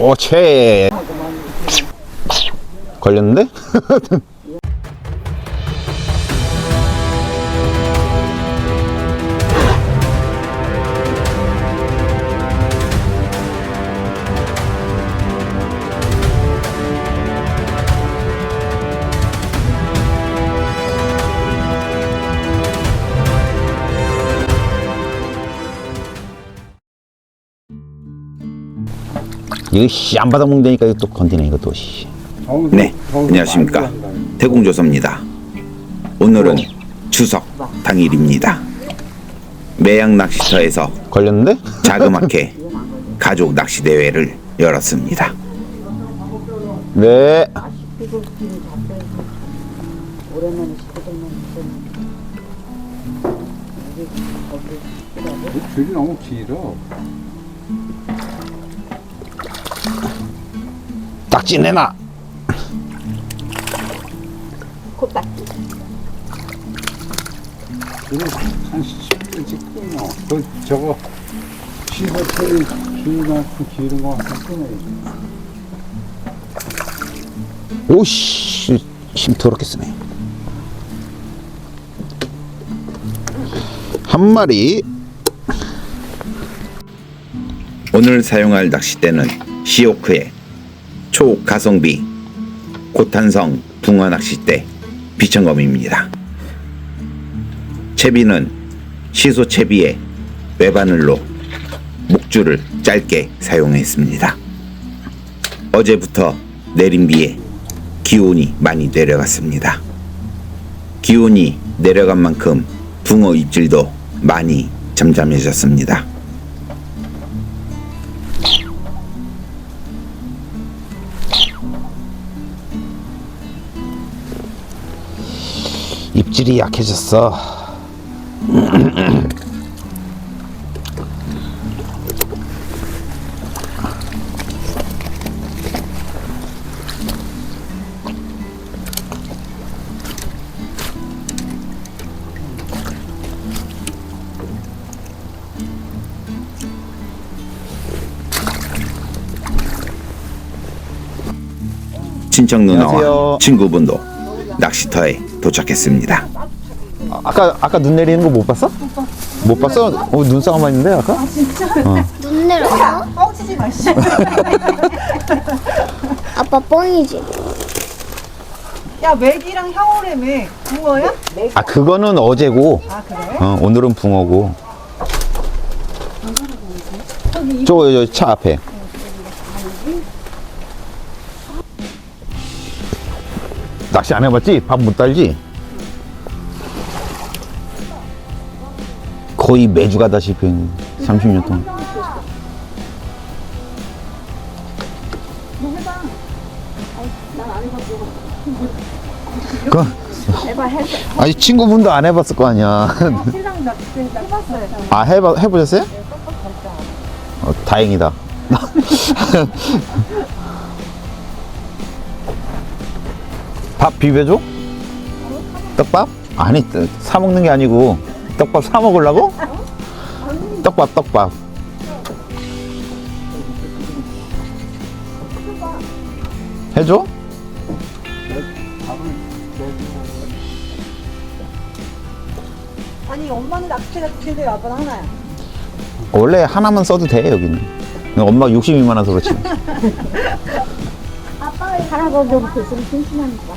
오채 걸렸는데? 이거 씨안 받아 먹는다니까 이거 또 건드네 이것도 씨. 네, 안녕하십니까. 대공조사입니다. 오늘은 추석 당일입니다. 매양 낚시터에서 걸렸는데? 자그맣게 가족 낚시 대회를 열었습니다. 네. 줄이 너무 길어. 딱지 내놔. 줄이 한 10cm 끊어. 그 저거 시설처리 줄만큼 길은 거 끊어야지. 오씨 힘 더럽게 쓰네. 한 마리 오늘 사용할 낚싯대는 시오크의 초가성비 고탄성 붕어 낚싯대 비천검입니다. 채비는 시소 채비에 외바늘로 목줄을 짧게 사용했습니다. 어제부터 내린 비에 기온이 많이 내려갔습니다. 기온이 내려간 만큼 붕어 입질도 많이 잠잠해졌습니다. 입질이 약해졌어. 친척 누나와. 친구분도 낚시터에 도착했습니다. 아, 아까 아까 눈 내리는 거 못 봤어? 못 봤어? 어 눈싸움만 있는데 아까? 눈 내렸어? 뻥치지 마시. 아빠 뻥이지. 야 맥이랑 향오래매 붕어야? 아 그거는 어제고 아 그래? 어, 오늘은 붕어고. 저저 차 앞에. 낚시 안 해봤지? 밥 못 달지? 거의 매주 가다시피 했는데, 30년 동안. 그, 아니 친구분도 안 해봤을 거 아니야. 신랑 낚시 해봤어요. 아 해봐 해보셨어요? 어, 다행이다. 밥 비벼줘? 떡밥? 아니 뜨- 사 먹는 게 아니고 떡밥 사 먹으려고? 떡밥 떡밥. 해줘? 아니 엄마는 낚시가 두 개인데 아빠는 하나야. 원래 하나만 써도 돼 여기는. 엄마 욕심이 많아서 그렇지. 할아버지부터 있으면 심심하니까.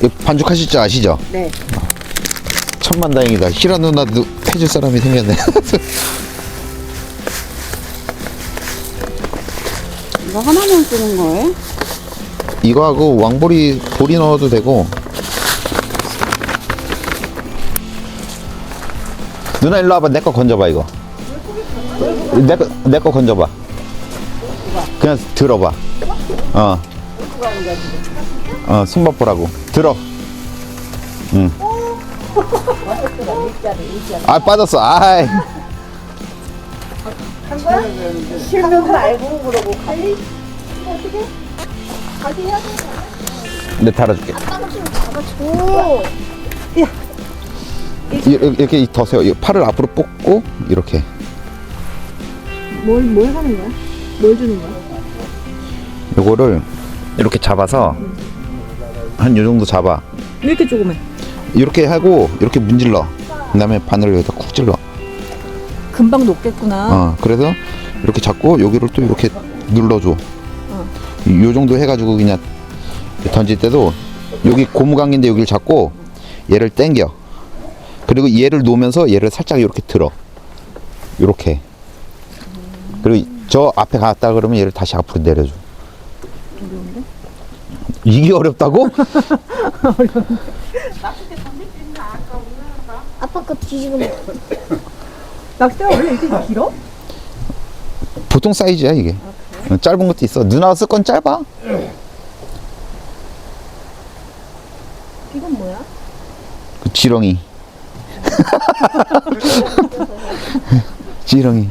이거 반죽하실 줄 아시죠? 네. 천만 다행이다. 희라 누나도 해줄 사람이 생겼네. 이거 하나만 쓰는 거예요? 이거 하고 왕보리 보리 넣어도 되고. 누나 일로 와봐. 내 거 건져봐 이거. 내거 내 거 건져봐. 그냥 들어봐. 어. 어 숨밥 보라고. 들어. 응. 아 빠졌어. 아이. 실명을 알고 그러고 칼리? 어떻게? 가지 해야 돼. 내 달아줄게. 오, 이- 이렇게 더 세워. 이 팔을 앞으로 뻗고 이렇게. 뭘, 뭘 하는 거야? 뭘 주는 거야? 요거를 이렇게 잡아서 한 요 정도 잡아. 왜 이렇게 조그매? 이렇게 하고 이렇게 문질러. 그다음에 바늘을 여기다 쿡 찔러. 금방 녹겠구나. 어, 그래서 이렇게 잡고 여기를 또 이렇게 눌러줘. 요 정도 해가지고 그냥 던질 때도 여기 고무관계인데 여기를 잡고 얘를 당겨. 그리고 얘를 놓으면서 얘를 살짝 이렇게 들어. 이렇게. 그리고 저 앞에 갔다 그러면 얘를 다시 앞으로 내려줘. 이게 어렵다고? 아빠 거 뒤지고 먹어. 낚싯대가 원래 이렇게 길어? 보통 사이즈야 이게. 어, 짧은 것도 있어. 누나가 쓸건 짧아. 이건 뭐야? 그 지렁이. 지렁이.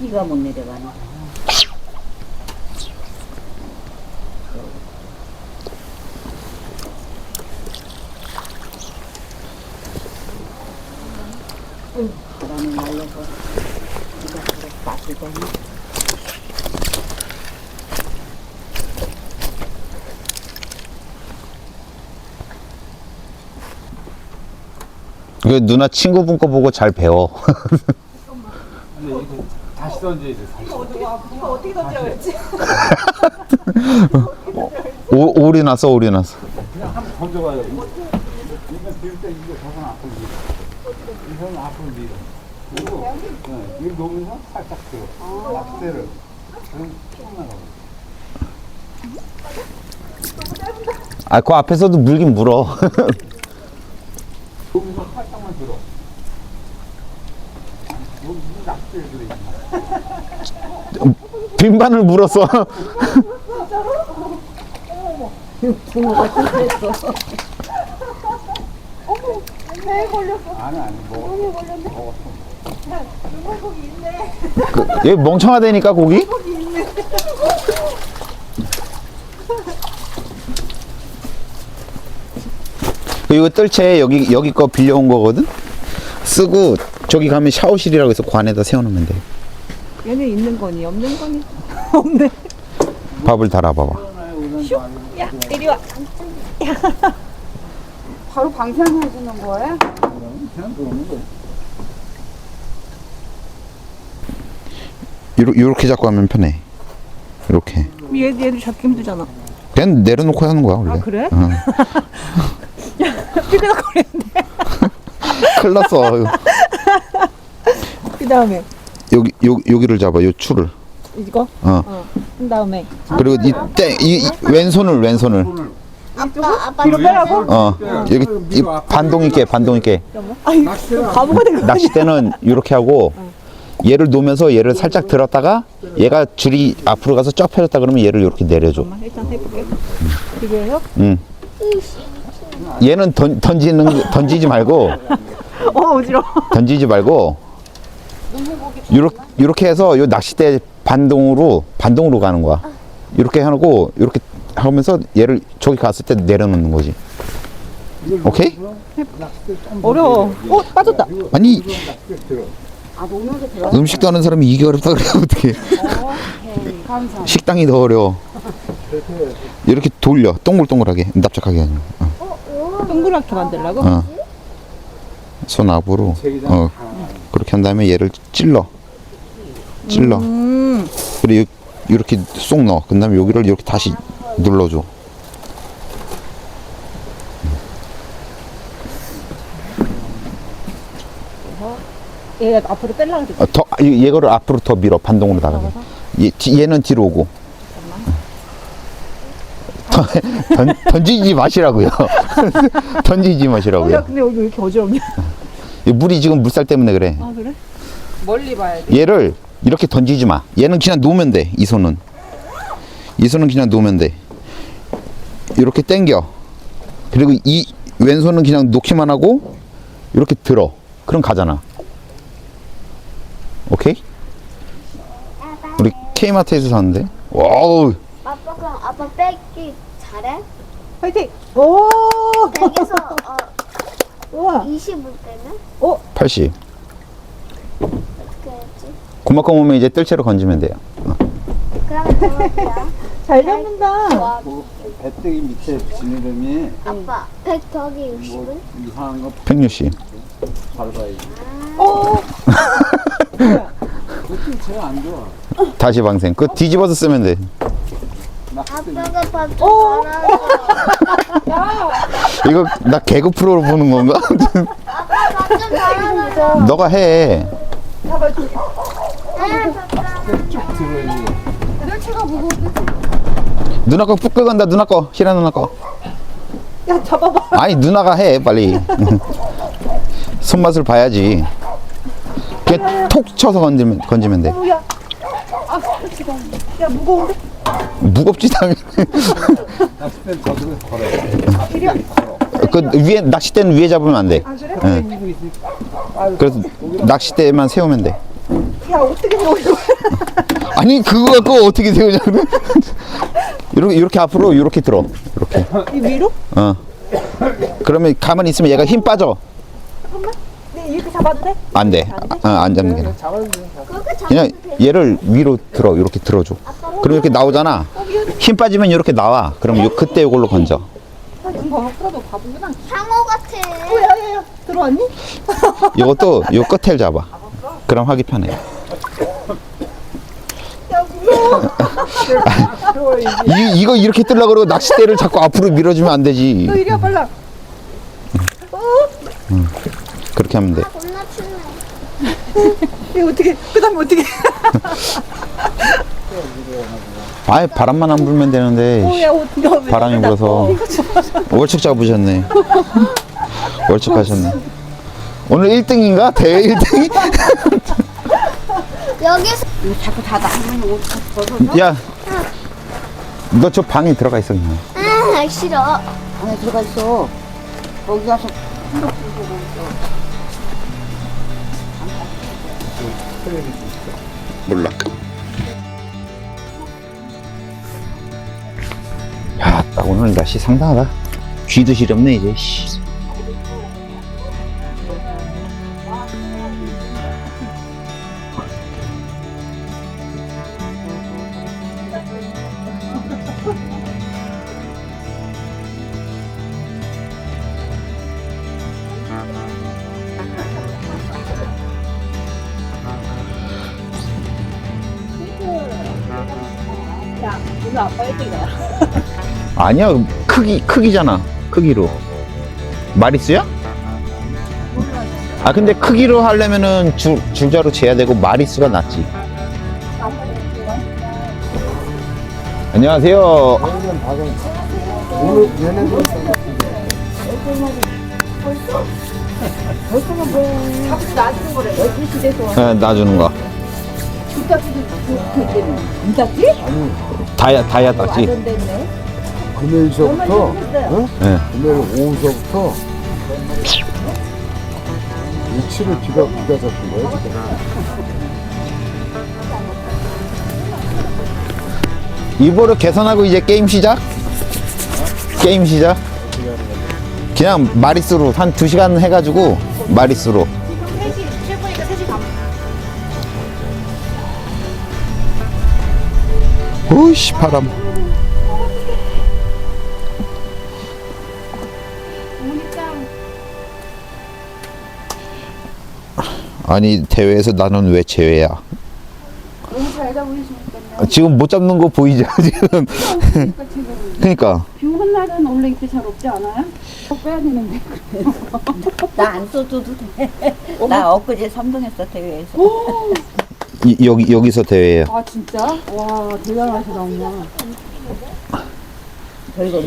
비가 못 내려가네. 바람이 날려서 비가 계속 빠지고 그 누나 친구분 거 보고 잘 배워. 근데 이거 다시 던져야 돼. 다시. 이거 어떻게 그랬지? 오, 오리 났어, 오리 났어. 그냥 한번 던져봐요. 이거 들때 이거 저건 앞으로 밀어. 이건 앞으로 밀어. 그리고 네, 이거 놓으면서 살짝 들어. 낚싯대를. 그럼 쭉 나가. 아, 그 앞에서도 물긴 물어. 살짝만 들어. 여기 무슨 낚싯대를 들어있나? 빈바늘 물었어. 아니 아니 뭐 그, 얘 멍청하다니까, 고기? 그 이거 뜰채 여기 여기 거 빌려온 거거든. 쓰고 저기 가면 샤워실이라고 해서 관에다 세워놓으면 돼. 얘네 있는 거니 없는 거니? 없네. 밥을 달아봐봐. 야 이리 와. 바로 방생해 주는 거예요? 요렇게 잡고 하면 편해. 이렇게. 얘 얘들 잡기 힘들잖아. 그냥 내려놓고 하는 거야 원래. 아 그래? 응. 삐그덕 거리는데. 큰일 났어. 그 다음에 여기 요 여기를 잡아. 요 추를. 이거. 어. 어. 그 다음에 그리고 이때이 이, 왼손을 왼손을. 아빠 아빠 뒤로 빼라고? 어. 여기 이 반동 있게 반동 있게. 아이 바보가 된 거. 낚싯대는 이렇게 하고 얘를 놓으면서 얘를 살짝 들었다가 얘가 줄이 앞으로 가서 쫙 펴졌다 그러면 얘를 이렇게 내려줘. 일단 해볼게. 이게 해요? 응. 얘는 던, 던지는 거- 던지지 말고 어 어지러워. 던지지 말고 요렇게 요렇게 해서 요 낚싯대 반동으로 반동으로 가는 거야. 이렇게 하고 이렇게 하면서 얘를 저기 갔을 때 내려놓는 거지. 오케이? 어려워. 어 빠졌다. 아니 낚싯대 들어. 아 노면서 들어. 음식 도 하는 사람이 이게 어렵다 그래 어떻게? 감사. 식당이 더 어려워. 이렇게 돌려 동글동글하게 납작하게 아니고. 어. 동그랗게 만들라고? 어. 손 앞으로 어 그렇게 한 다음에 얘를 찔러 찔러 음. 그리고 이렇게 쏙 넣어 그 다음에 여기를 이렇게 다시 눌러줘 얘 앞으로 빼려고 그랬지. 어, 더 이- 얘거를 앞으로 더 밀어 반동으로 나가게 얘, 뒤- 얘는 뒤로 오고 던, 던, 던지지 마시라고요 던지지 어, 마시라고요 야 근데 여기 왜 이렇게 어지럽냐? 이 물이 지금 물살 때문에 그래 아 그래? 멀리 봐야 돼. 얘를 이렇게 던지지 마. 얘는 그냥 놓으면 돼. 이 손은. 이 손은 그냥 놓으면 돼. 이렇게 당겨. 그리고 이 왼손은 그냥 놓기만 하고 이렇게 들어. 그럼 가잖아. 오케이? 우리 K마트에서 샀는데. 와우. 아빠 그럼 아빠 빼기 잘해? 화이팅! 오! 100에서 어, 우와! 20을 빼면 80. 어떻게 했지? 그만큼 오면 이제 뜰채로 건지면 돼요. 그러면. 잘 잡는다. 와, 배때기 밑에 지느러미 아빠 100 더하기 60은? 뭐 이상한 거 160. 밟아야지. 오! 그것도 제일 안 좋아. 다시 방생. 그 뒤집어서 쓰면 돼. 아빠가 밥좀 잘하고 이거 나 개그 프로로 보는 건가? 아빠 밥좀 너가 해. 들어야지. 누나 거푹 끌간다. 누나 거. 희라 누나 거. 야, 잡아봐. 아니 누나가 해 빨리. 손맛을 봐야지. 그냥 톡 쳐서 건지면 건지면 돼. 야. 아. 야, 무거운데? 무겁지 당연히. 낚싯대는 저들은 걸어요. 그 위에 낚싯대는 위에 잡으면 안 돼. 아, 그래? 응. 이거 있으니까. 그래서 낚싯대만 세우면 돼. 야, 어떻게 세워, 이거? 아니 그거 갖고 어떻게 세우냐 그래? 이렇게 이렇게 앞으로 이렇게 들어. 이렇게. 이 위로? 어. 그러면 가만히 있으면 얘가 힘 빠져. 네, 이렇게 잡아도 돼? 안 돼. 아, 어, 안 잡는 게 나아. 그렇게 잡 그냥 얘를 위로 들어. 이렇게 들어줘. 그럼 이렇게 나오잖아. 힘 빠지면 이렇게 나와. 그럼 요 그때 이걸로 건져. 아, 이거 풀어도 바보구나. 상어 같아 어, 야, 야, 야. 들어왔니? 이것도 요 끝을 잡아. 그럼 하기 편해. 야, 무서워. 이 이거 이렇게 뜨려 그러고 낚싯대를 자꾸 앞으로 밀어주면 안 되지. 너 이리 와, 빨라. 어? 그렇게 하면 돼. 겁나 춥네 이거 어떻게, 그 다음에 어떻게. 아예 바람만 안 불면 되는데. 어. 바람이 불어서 월척 잡으셨네. 월척 하셨네. 오늘 1등인가? 대회 1등이? 여기서 자꾸 다 나오면 옷 벗어서 야, 너 저 방에 들어가 있어 그냥. 아 싫어 안에 들어가 있어. 거기 가서 몰라. 야, 딱 오늘 날씨 상당하다. 쥐도 시렵네 이제. 씨. 아니야, 크기 크기잖아. 크기로. 마리수야? 아 근데 크기로 하려면은 줄 줄자로 재야 되고 마리수가 낫지. 안녕하세요. 오늘 얘네들 잡지 놔주는 거래. 12시 돼서. 네, 놔주는 거. 다야 다야 딱지. 됐네. 금요일서부터 어? 네. 금요일 오후서부터 며칠을 비가 비가 잡힌 거야 지금. 이보를 개선하고 이제 게임 시작? 게임 시작? 그냥 마리수로 한 2시간 해가지고 마리수로 오이씨 바람 아니 대회에서 나는 왜 제외야 너무 잘 잡으시니까 지금 못 잡는 거 보이죠 지금 그러니까 비 오는 날은 원래 이때 잘 없지 않아요? 어, 빼야 되는데 나안 써줘도 돼. 나 엊그제 3등했어 대회에서. 이, 여기 여기서 대회예요 아 진짜? 와 대단하시다 엄마.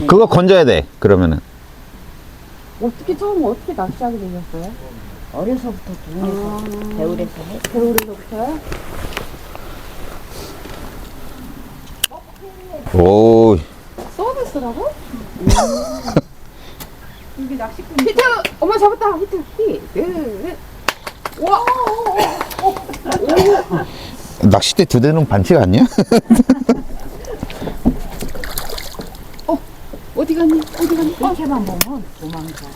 그거 건져야 돼 그러면은 어떻게 처음 어떻게 낚시하게 되셨어요? 어려서부터 동네에서 배울에서 해. 겨울에서부터요? 오 서비스라고? 이게 낚시꾼 히트! 엄마 잡았다 히트! 히트! 낚싯대 두 대는 반칙 아니야? 어디 갔니? 어디 갔니? 이렇게만 보면 도망가.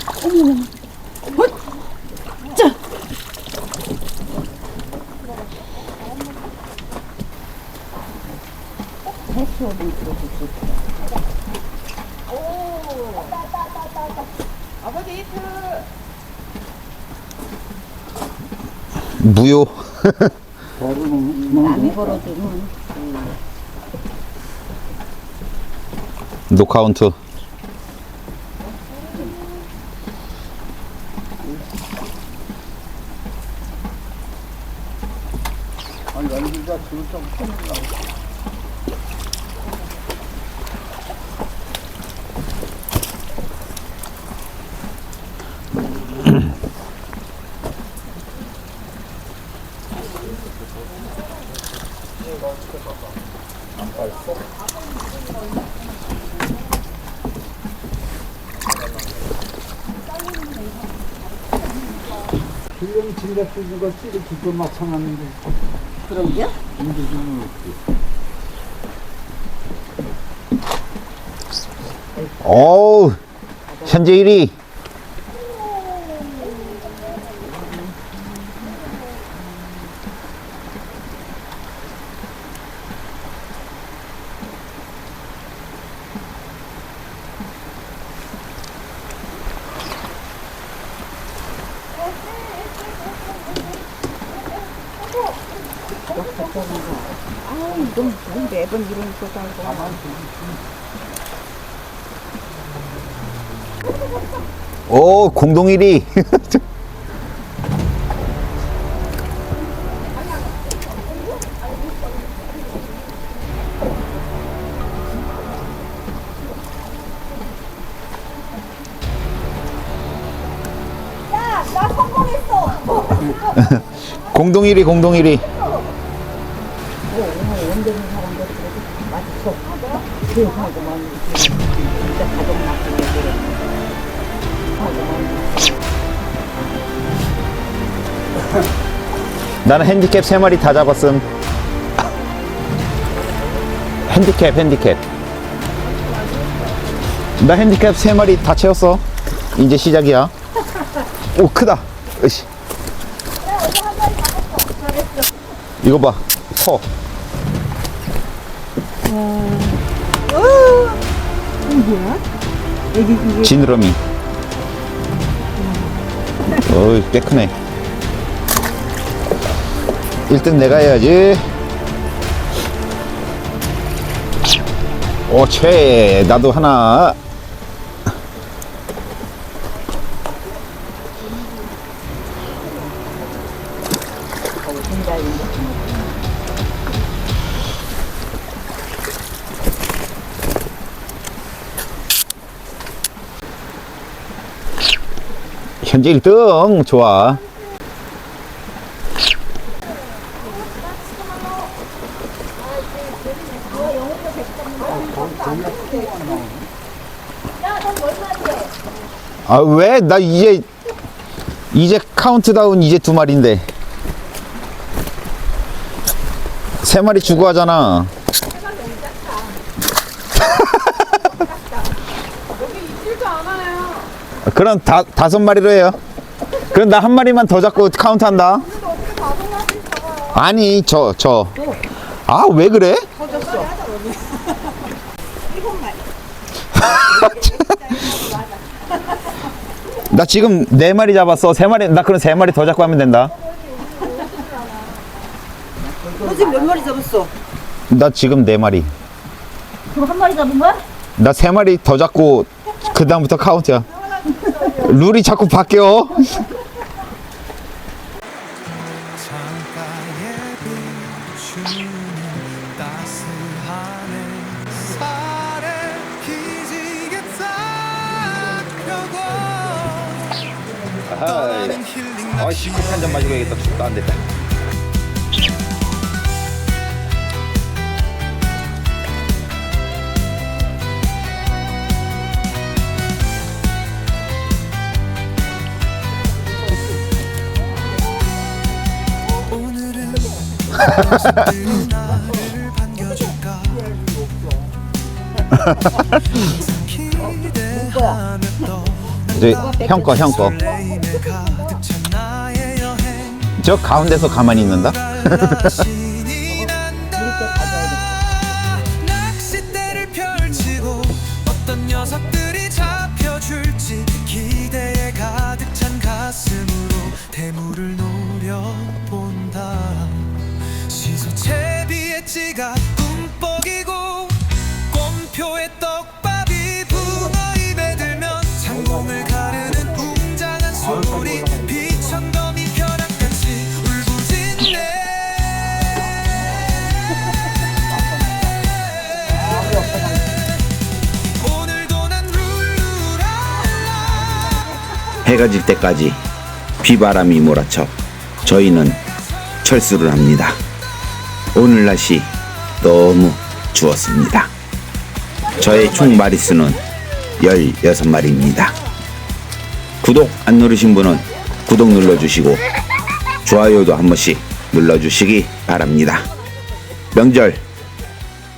무효. 남이 벌어주면 노카운트. 연기가 지금 좀 필름 진짜 거 찌를 두꺼 맞춰놨는데 그런겨? 이게 좀 어우, 현재 1위. 아, 이건 뭐 매번 이런 거 달고. 오, 공동 1위. 나 성공했어. 공동 1위, 공동 1위. 나는 핸디캡 3마리 다 잡았음. 핸디캡, 핸디캡. 나 핸디캡 3마리 다 채웠어. 이제 시작이야. 오, 크다. 으씨. 이거 봐. 커. 지느러미. 어이, 꽤 크네. 1등 내가 해야지. 오, 최. 나도 하나. 현재 1등. 좋아. 아, 왜? 나 이제, 이제 카운트다운 이제 두 마리인데. 세 마리 주고 하잖아. 그럼 다, 다섯 마리로 해요. 그럼 나 한 마리만 더 잡고 카운트 한다. 아니, 저, 저. 아, 왜 그래? 나 지금 네 마리 잡았어. 세 마리, 나 그럼 세 마리 더 잡고 하면 된다. 너 지금 몇 마리 잡았어? 나 지금 네 마리. 그럼 한 마리 잡은 거야? 나 세 마리 더 잡고 그 다음부터 카운트야. 룰이 자꾸 바뀌어. 떠나는 힐링 아, 시커피 한잔 마시고 야겠다. 춥다 안 됐다. 저기 형 거, 형 거. 저 가운데서 가만히 있는다? 해가 질 때까지 비바람이 몰아쳐 저희는 철수를 합니다. 오늘 날씨 너무 추웠습니다. 저의 총 마리수는 16마리입니다. 구독 안 누르신 분은 구독 눌러주시고 좋아요도 한 번씩 눌러주시기 바랍니다. 명절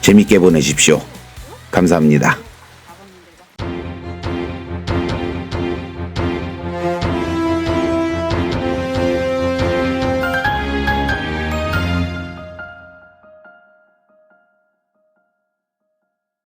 재밌게 보내십시오. 감사합니다.